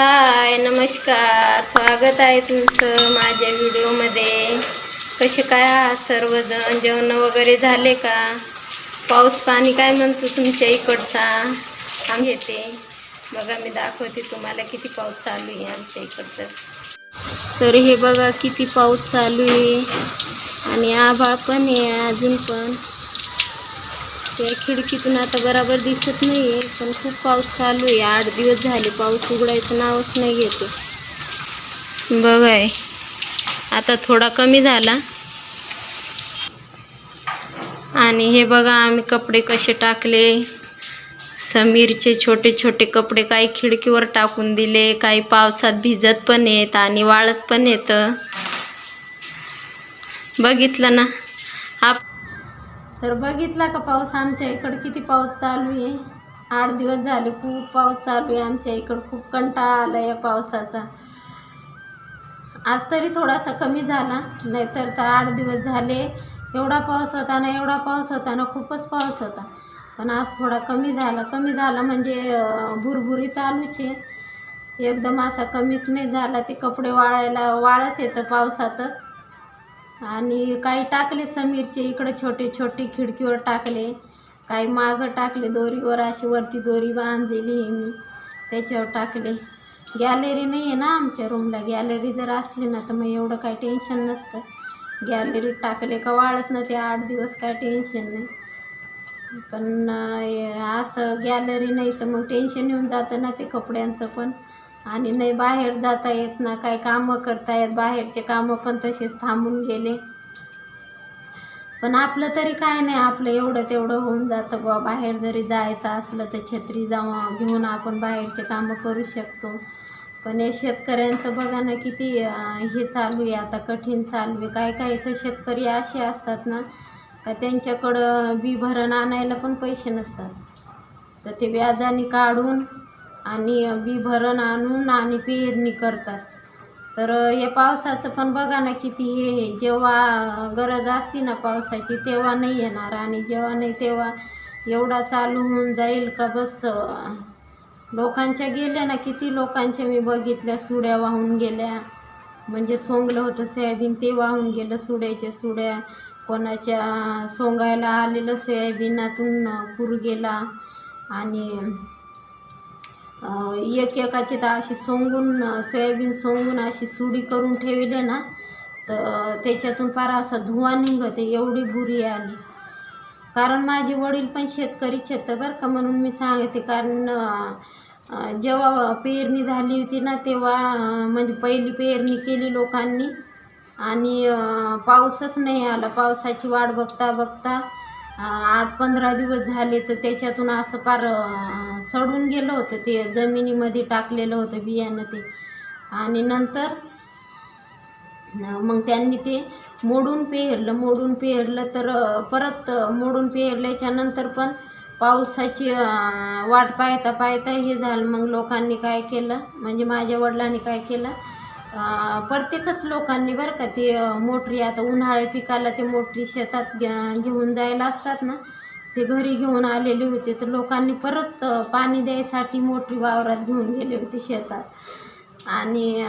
हाय नमस्कार. स्वागत आहे तुमचं माझ्या व्हिडिओमध्ये. कसे काय आहात सर्वजण? जेवण वगैरे झाले का? पाऊस पाणी काय म्हणतो तुमच्या इकडचा? आम येते बघा मी दाखवते तुम्हाला किती पाऊस चालू आहे आमच्या इकडचं. तर हे बघा किती पाऊस चालू आहे. आणि आभाळ पण आहे अजून पण. त्या खिडकीतून आता बराबर दिसत नाही आहे पण खूप पाऊस चालू आहे. आठ दिवस झाले पाऊस उघडायचं नावच नाही घेते. बघाय आता थोडा कमी झाला. आणि हे बघा आम्ही कपडे कसे टाकले. समीरचे छोटे छोटे कपडे काही खिडकीवर टाकून दिले काही पावसात भिजत पण येत आणि वाळत पण येतं. बघितलं ना? तर बघितला का पाऊस आमच्या इकडं? किती पाऊस चालू आहे? आठ दिवस झाले खूप पाऊस चालू आहे आमच्या इकडं. खूप कंटाळा आला या पावसाचा. आज तरी थोडासा कमी झाला. नाहीतर तर आठ दिवस झाले. एवढा पाऊस होता ना एवढा पाऊस होता ना खूपच पाऊस होता. पण आज थोडा कमी झाला. कमी झाला म्हणजे भुरभुरी चालूच आहे. एकदम असा कमीच नाही झाला. ते कपडे वाळायला वाळत येतं पावसातच. आणि काही टाकले समीरचे इकडे छोटे छोटे खिडकीवर टाकले. काही मागं टाकले दोरीवर अशी वरती दोरी बांधलेली आहे मी. त्याच्यावर टाकले. गॅलरी नाही आहे ना आमच्या रूमला गॅलरी जर असली ना तर मग एवढं काही टेन्शन नसतं. गॅलरीत टाकले का वाळत ना ते आठ दिवस काय टेन्शन नाही. पण असं गॅलरी नाही तर मग टेन्शन येऊन जातं ना ते कपड्यांचं पण. आणि नाही बाहेर जाता येत ना काही कामं करता येत बाहेरचे कामं पण तसेच थांबून गेले. पण आपलं तरी काय नाही आपलं एवढं तेवढं होऊन जातं बुवा. बाहेर जरी जायचं असलं तर छत्री जाऊन घेऊन आपण बाहेरचे कामं करू शकतो. पण हे शेतकऱ्यांचं बघा ना किती हे चालू आहे आता कठीण चालू आहे. काय काय इथं शेतकरी असे असतात ना का त्यांच्याकडं बी भरण आणायला पण पैसे नसतात. तर ते व्याजाने काढून आणि बी भरण आणून आणि पेरणी करतात. तर हे पावसाचं पण बघा ना किती हे जेव्हा गरज असते ना पावसाची तेव्हा नाही येणार. आणि जेव्हा नाही तेव्हा एवढा चालू होऊन जाईल का बस? लोकांच्या गेल्या ना किती लोकांच्या मी बघितल्या सुड्या वाहून गेल्या. म्हणजे सोंगलं होतं सोयाबीन ते वाहून गेलं सुड्याच्या सुड्या. कोणाच्या सोंगायला आलेलं सोयाबीनातून पूर गेला. आणि एक एकाची तर अशी सोंगून सोयाबीन सोंगून अशी सुडी करून ठेवले ना तर त्याच्यातून फार असा धुवा निघते एवढी बुरी आली. कारण माझे वडील पण शेतकरीच आहेत बरं का म्हणून मी सांगते कारण जेव्हा पेरणी झाली होती ना तेव्हा म्हणजे पहिली पेरणी केली लोकांनी आणि पाऊसच नाही आला पावसाची वाट बघता बघता आठ पंधरा दिवस झाले तर त्याच्यातून असं फार सडून गेलं होतं ते जमिनीमध्ये टाकलेलं होतं बियाणं ते. आणि नंतर मग त्यांनी ते मोडून पेरलं मोडून पेरलं तर परत मोडून पेरल्याच्या नंतर पण पावसाची वाट पाहता पाहता हे झालं. मग लोकांनी काय केलं? म्हणजे माझ्या वडिलांनी काय केलं? प्रत्येकच लोकांनी बरं का ते मोटरी आता उन्हाळ्या पिकाला ते मोटरी शेतात घेऊन जायला असतात ना ते घरी घेऊन आलेले होते तर लोकांनी परत पाणी द्यायसाठी मोटरी वावरात घेऊन गेले होते शेतात. आणि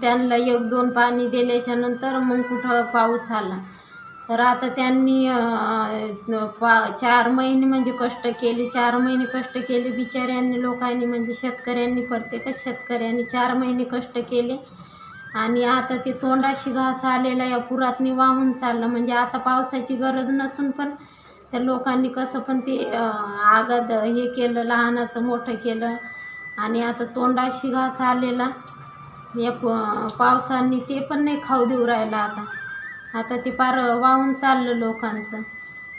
त्यांना एक दोन पाणी दिल्याच्यानंतर मग कुठं पाऊस आला. तर आता त्यांनी पा चार महिने म्हणजे कष्ट केले चार महिने कष्ट केले बिचाऱ्यांनी लोकांनी म्हणजे शेतकऱ्यांनी प्रत्येकच शेतकऱ्यांनी चार महिने कष्ट केले. आणि आता ते तोंडाशी घास आलेला या पुरातनी वाहून चाललं. म्हणजे आता पावसाची गरज नसून पण त्या लोकांनी कसं पण ते आगद आगाद हे केलं लहानाचं मोठं केलं. आणि आता तोंडाशी घास आलेला. या पावसाने ते पण नाही खाऊ देऊ राहिला आता. आता ते पार वाहून चाललं लोकांचं.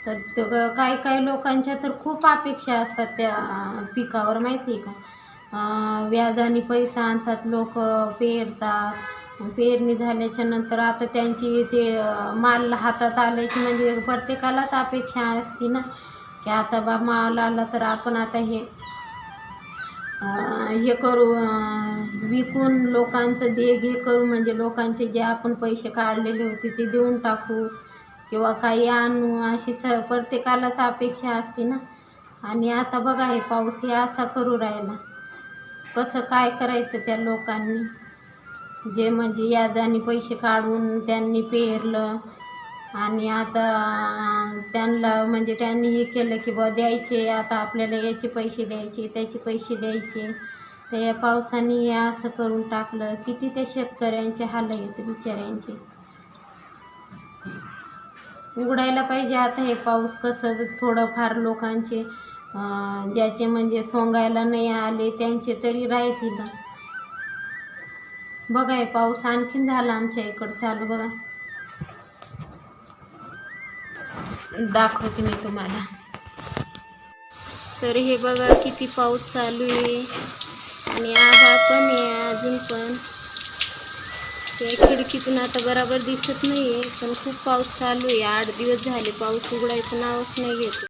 तर ते काही काही लोकांच्या तर खूप अपेक्षा असतात त्या पिकावर माहिती आहे का व्याजाने पैसा आणतात लोक पेरतात. पेरणी झाल्याच्यानंतर आता त्यांची ते माल हातात आल्याची म्हणजे प्रत्येकालाच अपेक्षा असते ना? की आता बा माल आला तर आपण आता हे हे करू विकून लोकांचं देग हे करू म्हणजे लोकांचे जे आपण पैसे काढलेले होते ते देऊन टाकू किंवा काही आणू अशी स प्रत्येकालाच अपेक्षा असते ना. आणि आता बघा हे पाऊस हे असा करू राहिला. कसं काय करायचं त्या लोकांनी? जे म्हणजे याजाने पैसे काढून त्यांनी पेरलं आणि आता त्यांना म्हणजे त्यांनी हे केलं की बा द्यायचे आता आपल्याला याचे पैसे द्यायचे त्याचे पैसे द्यायचे. तर या पावसाने हे असं करून टाकलं. किती त्या शेतकऱ्यांचे हाल आहेत बिचाऱ्यांचे. उघडायला पाहिजे आता हे पाऊस कसं थोडंफार लोकांचे ज्याचे म्हणजे सोंगायला नाही आले त्यांचे तरी राहतील. बघा हे पाऊस आणखीन झाला आमच्या इकडं. चालू बघा. दाखवते मी तुम्हाला. तर हे बघा किती पाऊस चालू आहे. आणि आभा पण आहे अजून पण. त्या खिडकीतून आता बराबर दिसत नाही आहे पण खूप पाऊस चालू आहे. आठ दिवस झाले पाऊस उघडायचं नावच नाही घेत.